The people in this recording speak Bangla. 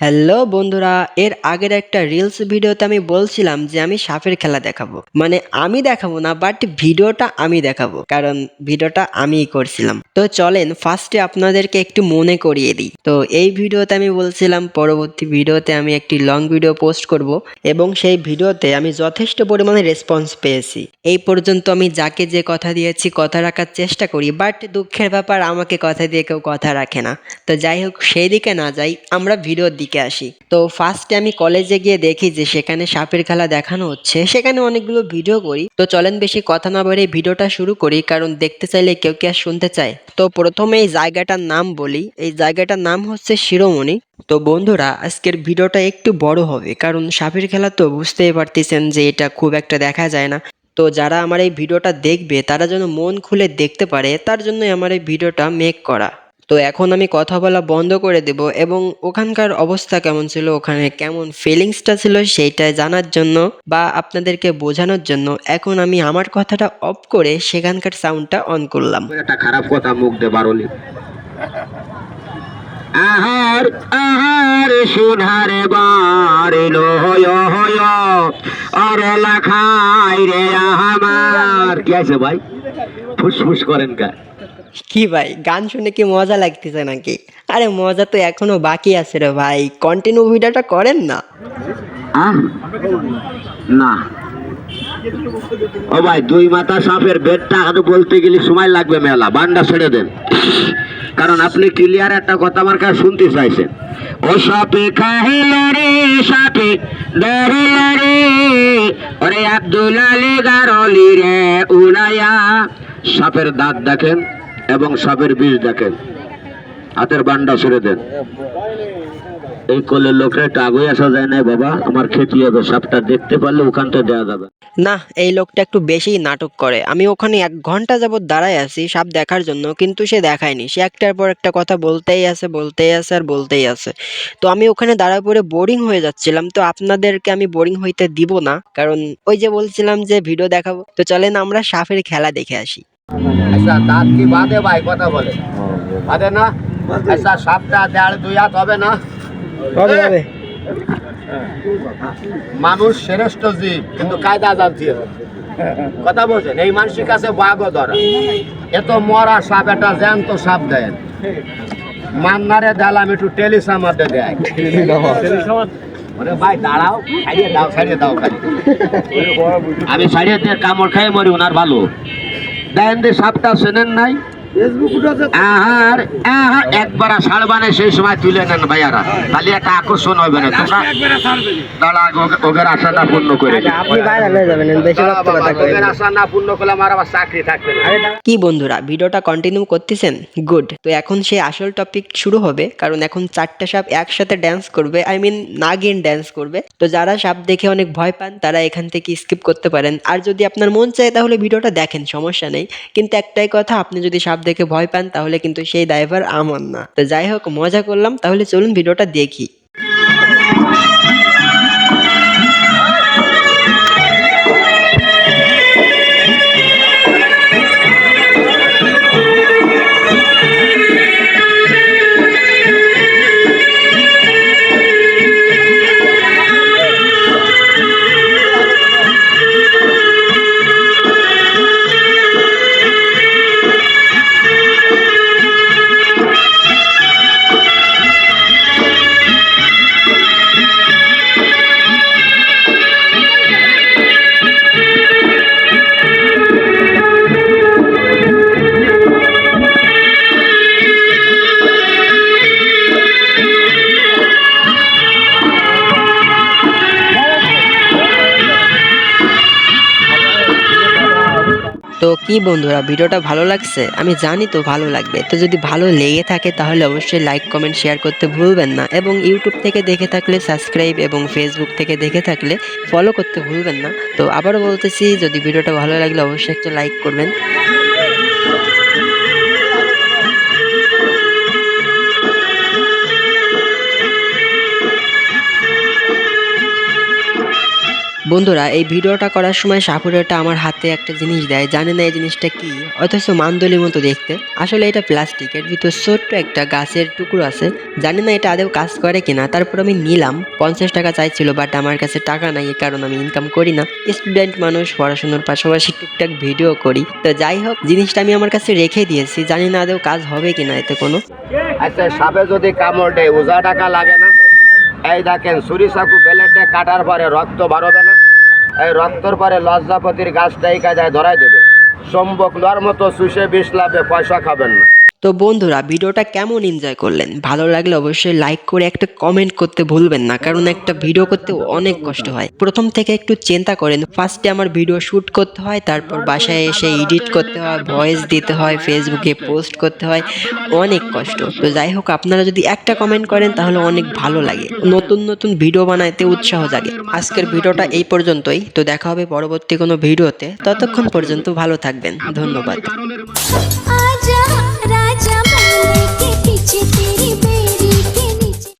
হ্যালো বন্ধুরা, এর আগের একটা রিলস ভিডিওতে আমি বলছিলাম যে আমি সাপের খেলা দেখাবো। মানে আমি দেখাবো না বাট ভিডিওটা আমি দেখাবো, কারণ ভিডিওটা আমিই করছিলাম। তো চলেন ফার্স্টে আপনাদেরকে একটু মনে করিয়ে দিই। তো এই ভিডিওতে আমি বলছিলাম, পরবর্তী ভিডিওতে আমি একটি লং ভিডিও পোস্ট করব এবং সেই ভিডিওতে আমি যথেষ্ট পরিমাণে রেসপন্স পেয়েছি। এই পর্যন্ত আমি যাকে যে কথা দিয়েছি, কথা রাখার চেষ্টা করি বাট দুঃখের ব্যাপার আমাকে কথা দিয়ে কেউ কথা রাখে না। তো যাই হোক, সেই দিকে না যাই, আমরা ভিডিওর দিকে আসি। তো ফার্স্টে আমি কলেজে গিয়ে দেখি যে সেখানে সাপের খেলা দেখানো হচ্ছে। সেখানে অনেকগুলো ভিডিও করি। তো চলেন বেশি কথা না বলে ভিডিওটা শুরু করি, কারণ দেখতে চাইলে কেউ কি আর শুনতে চায়? তো প্রথমে এই জায়গাটার নাম বলি। এই জায়গাটার নাম হচ্ছে শিরোমণি। তো বন্ধুরা, আজকের ভিডিওটা একটু বড় হবে, কারণ সাপের খেলা তো বুঝতেই পারতেছেন যে এটা খুব একটা দেখা যায় না। তো যারা আমার এই ভিডিওটা দেখবে, তারা যেন মন খুলে দেখতে পারে, তার জন্যই আমার এই ভিডিওটা মেক করা। তো এখন আমি কথা বলা বন্ধ করে দেব এবং ওখানকার অবস্থা কেমন ছিল? ওখানে কেমন ফিলিংসটা ছিল সেইটা জানার জন্য বা আপনাদেরকে বোঝানোর জন্য এখন আমি আমার কথাটা অফ করে সেখানকার সাউন্ডটা অন করলাম। একটা খারাপ কথা মুখ দে বারলি আহার আহার সোনারে বারিল, হয় হয় আর লাখাই রে আমার। কি আছে ভাই? ফুসফুস করেন কা কি ভাই? গান শুনে কি মজা লাগতেছে নাকি? আরে মজা তো এখনও বাকি আছে রে ভাই। কন্টিনিউ ভিডিওটা করেন না? না। ও ভাই, দুই মাথা সাপের বেডটা আরও বলতে গেলে সময় লাগবে মেলা। বান্ডা ছেড়ে দেন। কারণ আপনি ক্লিয়ার একটা কথা আমার কাছে শুনতে চাইছেন। ও সাপে খাহিল রে সাপে ধরিল রে ওরে আব্দুল আলী গারলি রে উনায়া সাপের দাঁত দেখেন। এবং সাপের বিষ দেখেন। হাতের বান্ডা ছেড়ে দেন। এই কোলের লোকরা একটু আগে আসা যায় না বাবা, আমার খেতে হবে, সাপটা দেখতে পারলে ওখানটা দেওয়া যাবে। না, এই লোকটা একটু বেশি নাটক করে। আমি ওখানে এক ঘণ্টা যাবত দাঁড়ায় আছি সাপ দেখার জন্য, কিন্তু সে দেখায়নি। সে একটার পর একটা কথা বলতেই আছে বলতেই আছে আর বলতেই আছে। তো আমি ওখানে দাঁড়া পড়ে বোরিং হয়ে যাচ্ছিলাম। তো আপনাদেরকে আমি বোরিং হইতে দিব না, কারণ ওই যে বলছিলাম যে ভিডিও দেখাবো। তো চলেন আমরা সাপের খেলা দেখে আসি। আচ্ছা দাঁত কি বাদে ভাই? কথা বলে। বাদে না? আচ্ছা সাপটা দেড় দুই হাত হবে না? হবে হবে। মানুষ শ্রেষ্ঠ জীব কিন্তু কায়দা জানতে হবে কথা বলছেন? এই মানুষের কাছে বাঘ ধরা। এত মরা সাপ একটা জ্যান্ত সাপ দেয়। মান্নারে দিলাম একটু টেলিসামাতে দেয় ভাই দাঁড়াও ছাড়িয়ে দাও ছাড়িয়ে দাও খালি। আমি ছাড়িয়ে দিয়ে কামড় খাই মরি ওনার ভালো। যে সাপটা চেনেন নাই? একবার সেই সময় তুলে নেন ভাইয়ারা। তাহলে একটা আকর্ষণ হবে না তোমরা দাঁড়া ওদের আশাটা পূর্ণ করে না কি বন্ধুরা ভিডিওটা কন্টিনিউ করতেছেন? গুড তো এখন সেই আসল টপিক শুরু হবে কারণ এখন চারটা সাপ একসাথে ড্যান্স করবে আই মিন নাগিন ড্যান্স করবে। তো যারা সাপ দেখে অনেক ভয় পান তারা এখান থেকে স্কিপ করতে পারেন। আর যদি আপনার মন চায় তাহলে ভিডিওটা দেখেন সমস্যা নেই। কিন্তু একটাই কথা আপনি যদি সাপ দেখে ভয় পান, তাহলে কিন্তু সেই ড্রাইভার আমার না। তো যাই হোক, মজা করলাম, তাহলে চলুন ভিডিওটা দেখি। তো কি বন্ধুরা, ভিডিওটা ভালো লাগছে? আমি জানি তো ভালো লাগবে। তো যদি ভালো লেগে থাকে তাহলে অবশ্যই লাইক কমেন্ট শেয়ার করতে ভুলবেন না এবং ইউটিউব থেকে দেখে থাকলে সাবস্ক্রাইব এবং ফেসবুক থেকে দেখে থাকলে ফলো করতে ভুলবেন না। তো আবারও বলতেছি, যদি ভিডিওটা ভালো লাগলে অবশ্যই একটা লাইক করবেন। বন্ধুরা, এই ভিডিওটা করার সময় সাপুরেটা আমার হাতে একটা জিনিস দেয়। জানে না এই জিনিসটা কি? অথচ মান্দলির মতো দেখতে। আসলে এটা প্লাস্টিকের ভিতর ছোট্ট একটা গাছের টুকরো আছে। জানি না এটা আদেও কাজ করে কিনা। তারপর আমি নিলাম। পঞ্চাশ টাকা চাইছিল বাট আমার কাছে টাকা নাই কারণ আমি ইনকাম করি না। স্টুডেন্ট মানুষ, পড়াশোনার পাশাপাশি টুকটাক ভিডিও করি। তো যাই হোক, জিনিসটা আমি আমার কাছে রেখে দিয়েছি। জানি না আদেও কাজ হবে কিনা এতে কোনো। আচ্ছা সাপে যদি কামড় দেয় উজা টাকা লাগে না? এই দেখেন ছুরি চাকু বেলেট কাটার পরে রক্ত বাড়বে না। এই রক্তর পরে লজ্জাপতির গাছটাই কাজায় ধরাই দেবে। সম্ভব লোয়ার মতো সুষে বিষ লাভে পয়সা খাবেন না। তো বন্ধুরা, ভিডিওটা কেমন এনজয় করলেন? ভালো লাগলে অবশ্যই লাইক করে একটা কমেন্ট করতে ভুলবেন না, কারণ একটা ভিডিও করতে অনেক কষ্ট হয়। প্রথম থেকে একটু চিন্তা করেন ফার্স্টে আমার ভিডিও শুট করতে হয়, তারপর বাসায় এসে এডিট করতে হয় ভয়েস দিতে হয় ফেসবুকে পোস্ট করতে হয়, অনেক কষ্ট। তো যাই হোক, আপনারা যদি একটা কমেন্ট করেন, তাহলে অনেক ভালো লাগে। নতুন নতুন ভিডিও বানাইতে উৎসাহ জাগে। আজকের ভিডিওটা এই পর্যন্তই। তো দেখা হবে পরবর্তী কোনো ভিডিওতে। ততক্ষণ পর্যন্ত ভালো থাকবেন। ধন্যবাদ। Chi